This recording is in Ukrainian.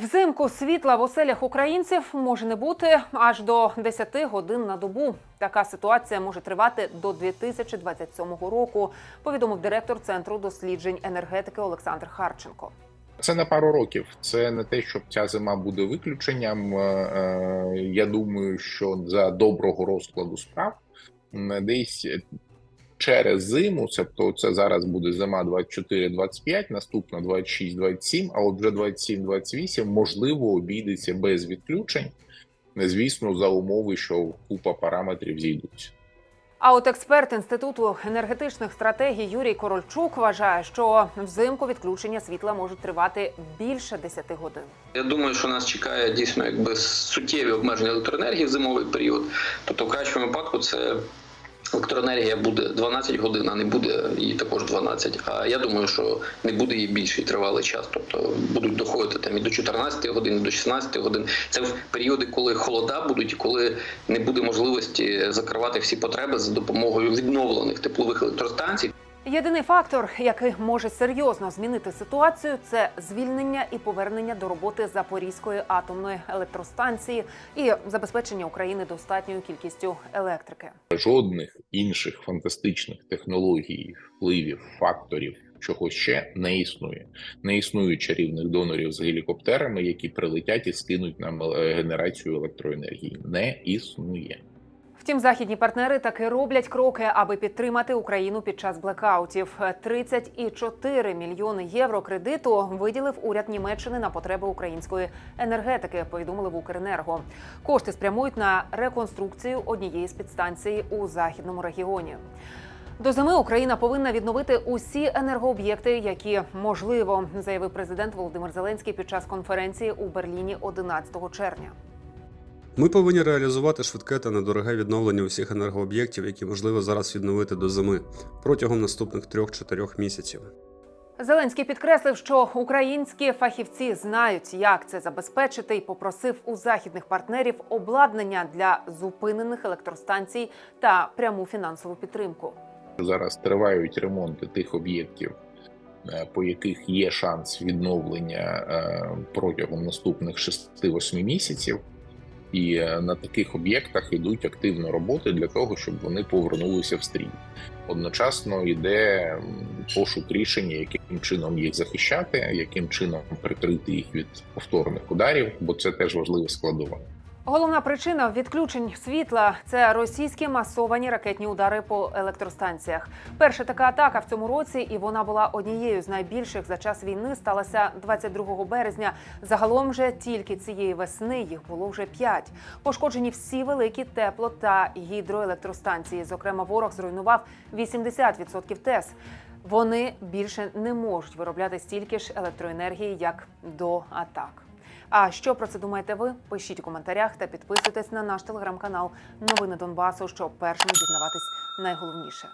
Взимку світла в оселях українців може не бути аж до 10 годин на добу. Така ситуація може тривати до 2027 року, повідомив директор центру досліджень енергетики Олександр Харченко. Це на пару років. Це не те, що ця зима буде виключенням. Е, е, Я думаю, що за доброго розкладу справ десь через зиму, тобто це зараз буде зима 24-25, наступна 26-27, а от вже 27-28, можливо, обійдеться без відключень. Звісно, за умови, що купа параметрів зійдуться. А от експерт інституту енергетичних стратегій Юрій Корольчук вважає, що взимку відключення світла можуть тривати більше 10 годин. Я думаю, що нас чекає дійсно якби суттєві обмеження електроенергії в зимовий період. Тобто, в кращому випадку це електроенергія буде 12 годин, а не буде її також 12. А я думаю, що не буде її більший тривалий час. Тобто будуть доходити там і до 14 годин, і до 16 годин. Це в періоди, коли холода будуть, і коли не буде можливості закривати всі потреби за допомогою відновлених теплових електростанцій. Єдиний фактор, який може серйозно змінити ситуацію, це звільнення і повернення до роботи Запорізької атомної електростанції і забезпечення України достатньою кількістю електрики. жодних інших фантастичних технологій, впливів, факторів, чого ще не існує. Не існує чарівних донорів з гелікоптерами, які прилетять і скинуть нам е, генерацію електроенергії. Не існує. Втім, західні партнери таки роблять кроки, аби підтримати Україну під час блекаутів. 30,4 мільйони євро кредиту виділив уряд Німеччини на потреби української енергетики. Повідомили в Укренерго. Кошти спрямують на реконструкцію однієї з підстанцій у західному регіоні. До зими Україна повинна відновити усі енергооб'єкти, які можливо, заявив президент Володимир Зеленський під час конференції у Берліні 11 червня. Ми повинні реалізувати швидке та недороге відновлення усіх енергооб'єктів, які можливо зараз відновити до зими протягом наступних 3-4 місяців. Зеленський підкреслив, що українські фахівці знають, як це забезпечити, і попросив у західних партнерів обладнання для зупинених електростанцій та пряму фінансову підтримку. Зараз тривають ремонти тих об'єктів, е, по яких є шанс відновлення е, протягом наступних 6-8 місяців. І е, на таких об'єктах йдуть активно роботи для того, щоб вони повернулися в стрій. Одночасно йде пошук рішення, яким чином їх захищати, яким чином прикрити їх від повторних ударів, бо це теж важлива складова. Головна причина відключень світла це російські масовані ракетні удари по електростанціях. Перша така атака в цьому році, і вона була однією з найбільших за час війни. Сталася 22 березня. Загалом же тільки цієї весни їх було вже п'ять. Пошкоджені всі великі тепло та гідроелектростанції. Зокрема, ворог зруйнував 80% ТЕС. Вони більше не можуть виробляти стільки ж електроенергії, як до атак. А що про це думаєте ви? Пишіть у коментарях та підписуйтесь на наш телеграм-канал Новини Донбасу, щоб першим дізнаватись найголовніше.